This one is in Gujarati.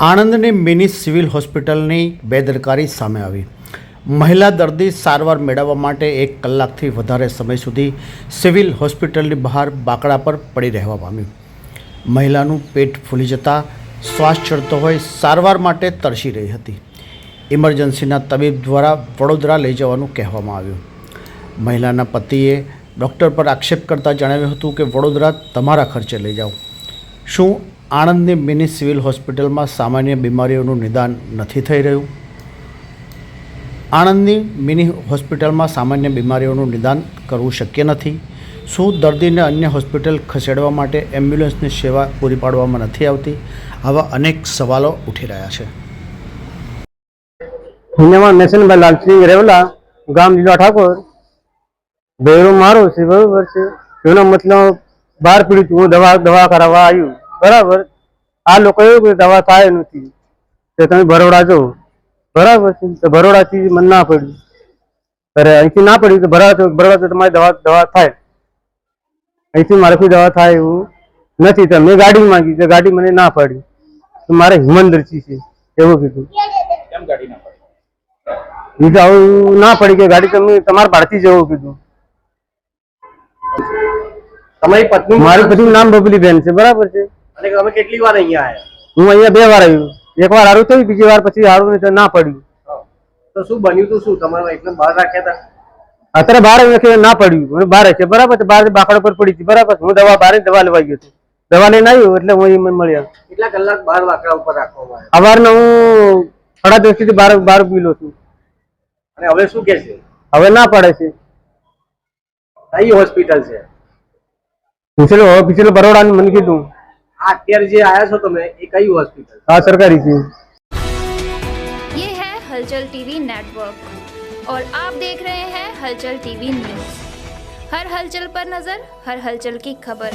આણંદની મિની સિવિલ હોસ્પિટલની બેદરકારી સામે આવી. મહિલા દર્દી સારવાર મેળવવા માટે એક કલાકથી વધારે સમય સુધી સિવિલ હોસ્પિટલની બહાર બાકડા પર પડી રહેવા પામ્યું મહિલાનું પેટ ફૂલી જતાં શ્વાસ ચડતો હોય સારવાર માટે તરસી રહી હતી. ઇમરજન્સીના તબીબ દ્વારા વડોદરા લઈ જવાનું કહેવામાં આવ્યું. મહિલાના પતિએ ડૉક્ટર પર આક્ષેપ કરતાં જણાવ્યું હતું કે, વડોદરા, તમારા ખર્ચે લઈ જાઓ. શું આણંદની મિની સિવિલ હોસ્પિટલમાં સામાન્ય બીમારીઓનું નિદાન નથી થઈ રહ્યું. આણંદની મિની હોસ્પિટલમાં સામાન્ય બીમારીઓનું નિદાન કરવું શક્ય નથી. શું દર્દીને અન્ય હોસ્પિટલ ખસેડવા માટે એમ્બ્યુલન્સની સેવા પૂરી પાડવામાં નથી આવતી? આવા અનેક સવાલો ઉઠી રહ્યા છે. હિન્દમાં મેસનભાઈ લાલસિંહ રેવલા, ગામ લીલા ઠાકોર. બેરો મારો છે બરોબર છે. એનો મતલબ બહાર પીડિત હું દવા દવા કરાવવા આવ્યું. બરાબર? આ લોકો એવું દવા થાય નથી. તો તમે બરોડા જો. બરાબર છે? તો બરોડાથી મને ના પડ્યું. અરે અહીંથી ના પડ્યું તો બરોડા બરોડા તો તમારી દવા દવા થાય. અહીંથી મારાથી દવા થાય એવું નથી. તો મેં ગાડી માંગી તો ગાડી મને ના પડી. તો મારે હિમંદરજી છે એવું કીધું. બીજું આવું ના પડી કે ગાડી તમે તમારે ભારતી જવું કીધું. તમારી પત્ની મારી પછી નામ બબલી બેન છે બરાબર છે? અને તમે કેટલી વાર અહીંયા આવ્યા? હું અહીંયા બે વાર આવ્યું. એક વાર હારું થયું બીજી વાર પછી હારું નહીં ના પડ્યું. તો શું બન્યું તું શું? તમારા એકદમ બહાર રાખ્યા હતા? અત્યારે બહાર કે ના પડ્યું? મને બહાર છે બરાબર છે બહાર બાકડા પર પડી હતી. બરાબર હું દવા બહાર દવા લેવા ગયો છું. દવા લઈને આવ્યો એટલે હું અહીં મળ્યા. કેટલા કલાક બહાર બાકડા ઉપર રાખવામાં સવારના હું સાડા દસથી બાર બાર પીલો છું. અને હવે શું કે છે? હવે ના પડે છે. કઈ હોસ્પિટલ છે? પિછલો પિછલો બરોડાની મને કીધું. અત્યારે જે આયા છો તમે એ કઈ હોસ્પિટલ આ સરકારી છે ये है हलचल टीवी नेटवर्क और आप देख रहे हैं हलचल टीवी न्यूज हर हलचल पर नजर हर हलचल की खबर